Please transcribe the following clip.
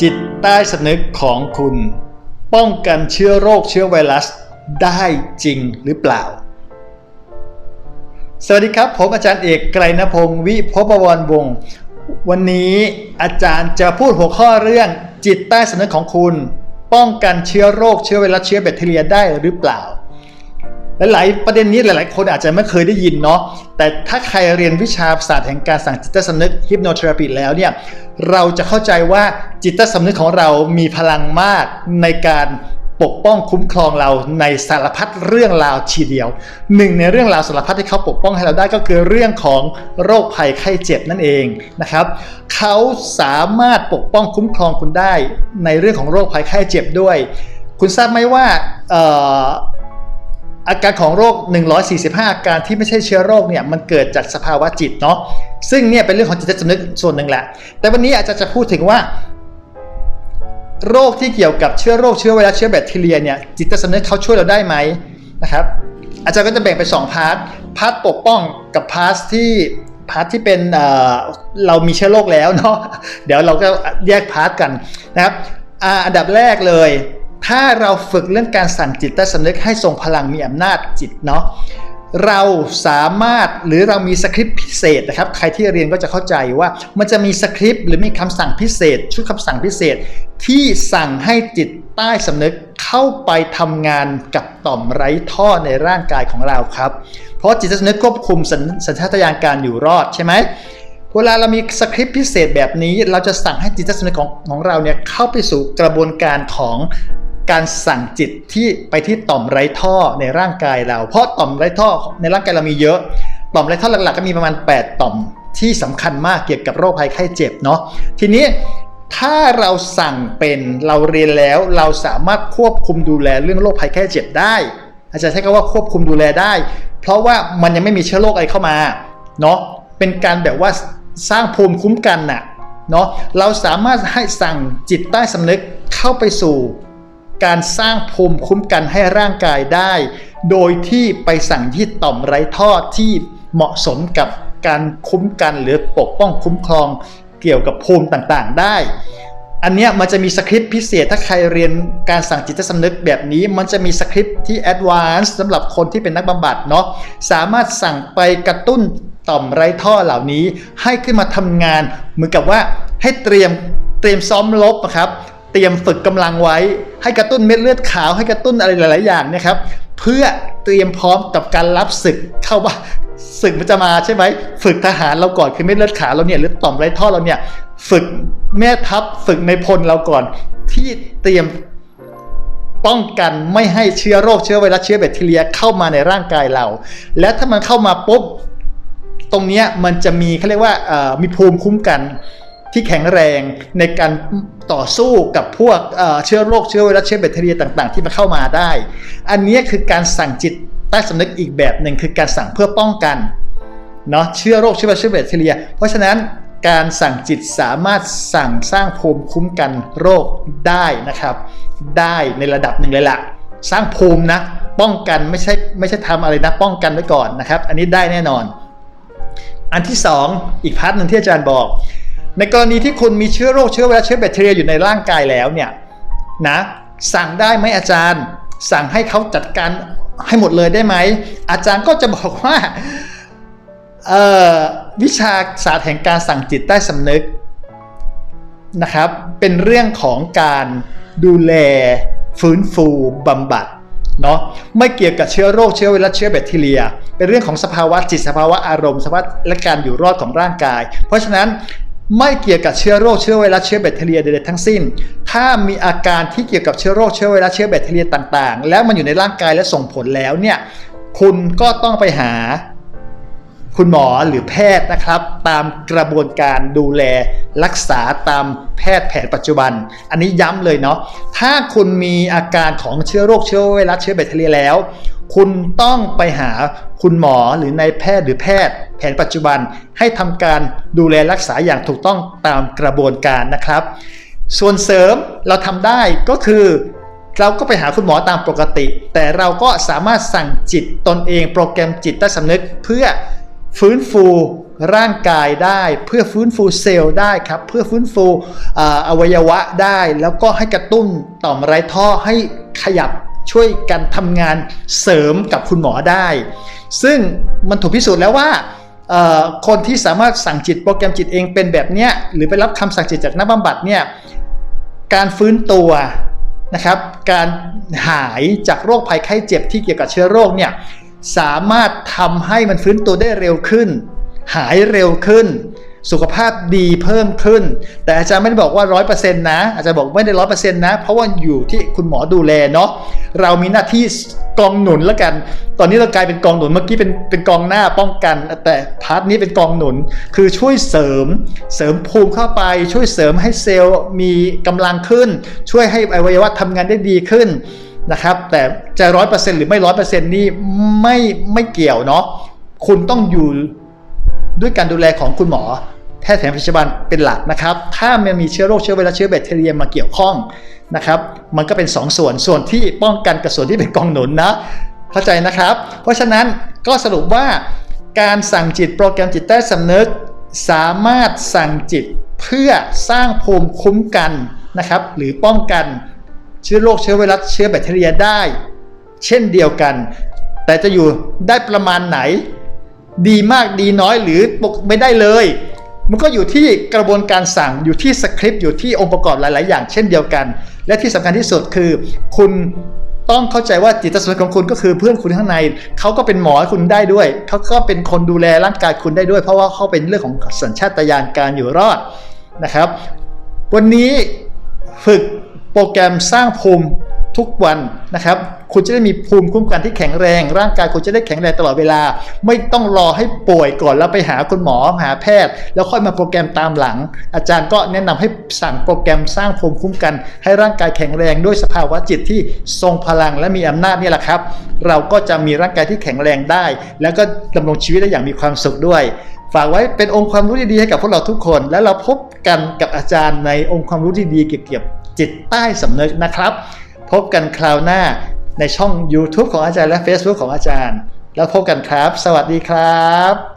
จิตใต้สำนึกของคุณ ป้องกันเชื้อโรคเชื้อไวรัสได้จริงหรือเปล่า สวัสดีครับ ผมอาจารย์เอกไกรณพงศ์วิภพวรวงศ์วันนี้อาจารย์จะพูดหัวข้อเรื่องจิตใต้สำนึกของคุณ ป้องกันเชื้อโรคเชื้อไวรัสเชื้อแบคทีเรียได้หรือเปล่า หลายๆประเด็นนี้หลาย ๆ คนอาจจะไม่เคยได้ยินเนาะแต่ถ้าใครเรียนวิชาศาสตร์แห่งการสั่งจิตสำนึกฮิปโนเทอราปีแล้วเนี่ยเราจะเข้าใจว่าจิตสำนึกของเรามีพลังมากในการปกป้องคุ้มครองเราในสารพัดเรื่องราวทีเดียวหนึ่งในเรื่องราวสารพัดที่เขาปกป้องให้เราได้ก็คือเรื่องของโรคภัยไข้เจ็บนั่นเองนะครับเขาสามารถปกป้องคุ้มครองคุณได้ในเรื่องของโรคภัยไข้เจ็บด้วย คุณทราบไหมว่า อาการของโรค 145 อาการที่ไม่ใช่เชื้อโรคเนี่ยมันเกิดจากสภาวะจิตเนาะซึ่งเนี่ยเป็นเรื่องของจิตสำนึกส่วนหนึ่งแหละ แต่วันนี้อาจารย์จะพูดถึงว่า โรคที่เกี่ยวกับเชื้อโรคเชื้อไวรัสเชื้อแบคทีเรียเนี่ยจิตสำนึกเขาช่วยเราได้ไหมนะครับอาจารย์ก็จะแบ่งเป็นสองพาร์ทพาร์ทปกป้องกับพาร์ทที่พาร์ทที่เป็นเเรามีเชื้อโรคแล้วเนาะเดี๋ยวเราก็แยกพาร์ทกันนะครับออันดับแรกเลย ถ้าเราฝึกเรื่องการสั่งจิตใต้สำนึกให้ทรงพลังมีอำนาจจิตเนาะเราสามารถหรือเรามีสคริปต์พิเศษนะครับ ใครที่เรียนก็จะเข้าใจว่ามันจะมีสคริปต์หรือมีคำสั่งพิเศษ ชุดคำสั่งพิเศษ ที่สั่งให้จิตใต้สำนึกเข้าไปทำงานกับต่อมไร้ท่อในร่างกายของเราครับ เพราะจิตใต้สำนึกควบคุมสัญสัญชาตญาณการอยู่รอดใช่ไหมเวลาเรามีสคริปต์พิเศษแบบนี้ เราจะสั่งให้จิตใต้สำนึกของของเราเนี่ยเข้าไปสู่กระบวนการของ การสั่งจิตที่ไปที่ต่อมไร้ท่อในร่างกายเรา เพราะต่อมไร้ท่อในร่างกายเรามีเยอะ ต่อมไร้ท่อหลักๆก็มีประมาณ 8 ต่อมที่สำคัญมากเกี่ยวกับโรคภัยไข้เจ็บเนาะทีนี้ถ้าเราสั่งเป็นเราเรียนแล้วเราสามารถควบคุมดูแลเรื่องโรคภัยไข้เจ็บได้ อาจารย์ใช้คำว่าควบคุมดูแลได้ เพราะว่ามันยังไม่มีเชื้อโรคอะไรเข้ามาเนาะเป็นการแบบว่าสร้างภูมิคุ้มกันน่ะเนาะเราสามารถให้สั่งจิตใต้สำนึกเข้าไปสู่ การสร้างภูมิคุ้มกันให้ร่างกายได้ โดยที่ไปสั่งที่ต่อมไร้ท่อที่เหมาะสมกับการคุ้มกันหรือปกป้องคุ้มครองเกี่ยวกับภูมิต่างๆได้ อันเนี้ยมันจะมีสคริปต์พิเศษถ้าใครเรียนการสั่งจิตสำนึกแบบนี้ มันจะมีสคริปต์ที่แอดวานซ์สำหรับคนที่เป็นนักบำบัดเนาะสามารถสั่งไปกระตุ้นต่อมไร้ท่อเหล่านี้ให้ขึ้นมาทำงาน เหมือนกับว่าให้เตรียมเตรียมซ้อมรบอะครับ เตรียมฝึกกำลังไว้ ให้กระตุ้นเม็ดเลือดขาวให้กระตุ้นอะไรหลาย ๆ อย่างนะครับ เพื่อเตรียมพร้อมกับการรับศึกเข้าว่าศึกมันจะมาใช่ไหมฝึกทหารเราก่อนคือเม็ดเลือดขาวเราเนี่ยหรือต่อมไร้ท่อเราเนี่ย ฝึกแม่ทัพฝึกในพลเราก่อน ที่เตรียมป้องกันไม่ให้เชื้อโรคเชื้อไวรัสเชื้อแบคทีเรียเข้ามาในร่างกายเรา และถ้ามันเข้ามาปุ๊บตรงนี้มันจะมีเขาเรียกว่ามีภูมิคุ้มกัน ที่แข็งแรงในการต่อสู้กับพวกเชื้อโรคเชื้อไวรัสเชื้อแบคทีเรียต่าง ๆ ที่มันเข้ามาได้ อันนี้คือการสั่งจิตใต้สำนึกอีกแบบหนึ่งคือการสั่งเพื่อป้องกันเนาะเชื้อโรคเชื้อไวรัสเชื้อแบคทีเรีย เพราะฉะนั้นการสั่งจิตสามารถสั่งสร้างภูมิคุ้มกันโรคได้นะครับ ได้ในระดับหนึ่งเลยละสร้างภูมินะป้องกันไม่ใช่ไม่ใช่ทำอะไรนะป้องกันไว้ก่อนนะครับ อันนี้ได้แน่นอน อันที่ 2อีกพาร์ทหนึ่งที่อาจารย์บอก ในกรณีที่คุณมีเชื้อโรคเชื้อไวรัสเชื้อแบคทีเรียอยู่ในร่างกายแล้วเนี่ยนะสั่งได้ไหมอาจารย์ สั่งให้เขาจัดการให้หมดเลยได้ไหม อาจารย์ก็จะบอกว่าวิชาศาสตร์แห่งการสั่งจิตใต้สำนึกนะครับ เป็นเรื่องของการดูแลฟื้นฟูบำบัดเนาะไม่เกี่ยวกับเชื้อโรคเชื้อไวรัสเชื้อแบคทีเรีย เป็นเรื่องของสภาวะจิตสภาวะอารมณ์สภาวะและการอยู่รอดของร่างกาย เพราะฉะนั้น ไม่เกี่ยวกับเชื้อโรคเชื้อไวรัสเชื้อแบคทีเรียใดๆทั้งสิ้น ถ้ามีอาการที่เกี่ยวกับเชื้อโรคเชื้อไวรัสเชื้อแบคทีเรียต่างๆ แล้วมันอยู่ในร่างกายและส่งผลแล้วเนี่ยคุณก็ต้องไปหาคุณหมอหรือแพทย์นะครับ ตามกระบวนการดูแลรักษาตามแพทย์แผนปัจจุบัน อันนี้ย้ำเลยเนาะถ้าคุณมีอาการของเชื้อโรคเชื้อไวรัสเชื้อแบคทีเรียแล้ว คุณต้องไปหาคุณหมอหรือนายแพทย์หรือแพทย์ แผนปัจจุบันให้ทำการดูแลรักษาอย่างถูกต้องตามกระบวนการนะครับ ส่วนเสริมเราทำได้ก็คือ เราก็ไปหาคุณหมอตามปกติ แต่เราก็สามารถสั่งจิตตนเองโปรแกรมจิตใต้สำนึกเพื่อฟื้นฟูร่างกายได้เพื่อฟื้นฟูเซลล์ได้ครับ เพื่อฟื้นฟูออวัยวะได้ แล้วก็ให้กระตุ้นต่อมไร้ท่อให้ขยับ ช่วยกันทำงานเสริมกับคุณหมอได้ ซึ่งมันถูกพิสูจน์แล้วว่าคนที่สามารถสั่งจิตโปรแกรมจิตเองเป็นแบบเนี้ยหรือไปรับคำสั่งจิตจากนักบำบัดเนี่ยการฟื้นตัวนะครับ การหายจากโรคภัยไข้เจ็บที่เกี่ยวกับเชื้อโรคเนี่ยสามารถทำให้มันฟื้นตัวได้เร็วขึ้น หายเร็วขึ้น สุขภาพดีเพิ่มขึ้น แต่อาจารย์ไม่ได้บอกว่า 100%นะ อาจารย์บอกไม่ได้100%นะ เพราะว่าอยู่ที่คุณหมอดูแลเนาะเรามีหน้าที่กองหนุนแล้วกัน ตอนนี้เรากลายเป็นกองหนุนเมื่อกี้เป็นเป็นกองหน้าป้องกัน แต่พาร์ทนี้เป็นกองหนุน คือช่วยเสริมเสริมภูมิเข้าไป ช่วยเสริมให้เซลล์มีกำลังขึ้น ช่วยให้อวัยวะทำงานได้ดีขึ้นนะครับ แต่จะร้อยเปอร์เซ็นต์หรือไม่ร้อยเปอร์เซ็นต์นี่ไม่ไม่เกี่ยวเนาะคุณต้องอยู่ด้วยการดูแลของคุณหมอ แพทย์แผนปัจจุบันเป็นหลักนะครับ ถ้ามันมีเชื้อโรคเชื้อไวรัสเชื้อแบคทีเรียมาเกี่ยวข้องนะครับ มันก็เป็น2สส่วน ส่วนที่ป้องกันกับส่วนที่เป็นกองหนุนนะ เข้าใจนะครับ เพราะฉะนั้นก็สรุปว่าการสั่งจิตโปรแกรมจิตใต้สำนึก สามารถสั่งจิตเพื่อสร้างภูมิคุ้มกันนะครับ หรือป้องกันเชื้อโรคเชื้อไวรัสเชื้อแบคทีเรียได้ เช่นเดียวกัน แต่จะอยู่ได้ประมาณไหน ดีมากดีน้อยหรือปกไม่ได้เลย มันก็อยู่ที่กระบวนการสั่งอยู่ที่สคริปต์อยู่ที่องค์ประกอบหลาย ๆ อย่างเช่นเดียวกัน และที่สำคัญที่สุดคือ คุณต้องเข้าใจว่าจิตสำนึกของคุณก็คือเพื่อนคุณข้างในเขาก็เป็นหมอคุณได้ด้วยเขาก็เป็นคนดูแลร่างกายคุณได้ด้วย เพราะว่าเขาเป็นเรื่องของสัญชาตญาณการอยู่รอดนะครับ วันนี้ฝึกโปรแกรมสร้างภูมิทุกวันนะครับ คุณจะได้มีภูมิคุ้มกันที่แข็งแรง ร่างกายคุณจะได้แข็งแรงตลอดเวลา ไม่ต้องรอให้ป่วยก่อนแล้วไปหาคุณหมอหาแพทย์ แล้วค่อยมาโปรแกรมตามหลัง อาจารย์ก็แนะนำให้สั่งโปรแกรมสร้างภูมิคุ้มกัน ให้ร่างกายแข็งแรงด้วยสภาวะจิตที่ทรงพลังและมีอำนาจนี่แหละครับ เราก็จะมีร่างกายที่แข็งแรงได้ แล้วก็ดำรงชีวิตได้อย่างมีความสุขด้วยฝากไว้เป็นองค์ความรู้ดีๆให้กับพวกเราทุกคน และเราพบกันกับอาจารย์ในองค์ความรู้ที่ดีเกี่ยวกับจิตใต้สำนึกนะครับ พบกันคราวหน้า ในช่อง YouTube ของอาจารย์และ Facebook ของอาจารย์ แล้วพบกันครับ สวัสดีครับ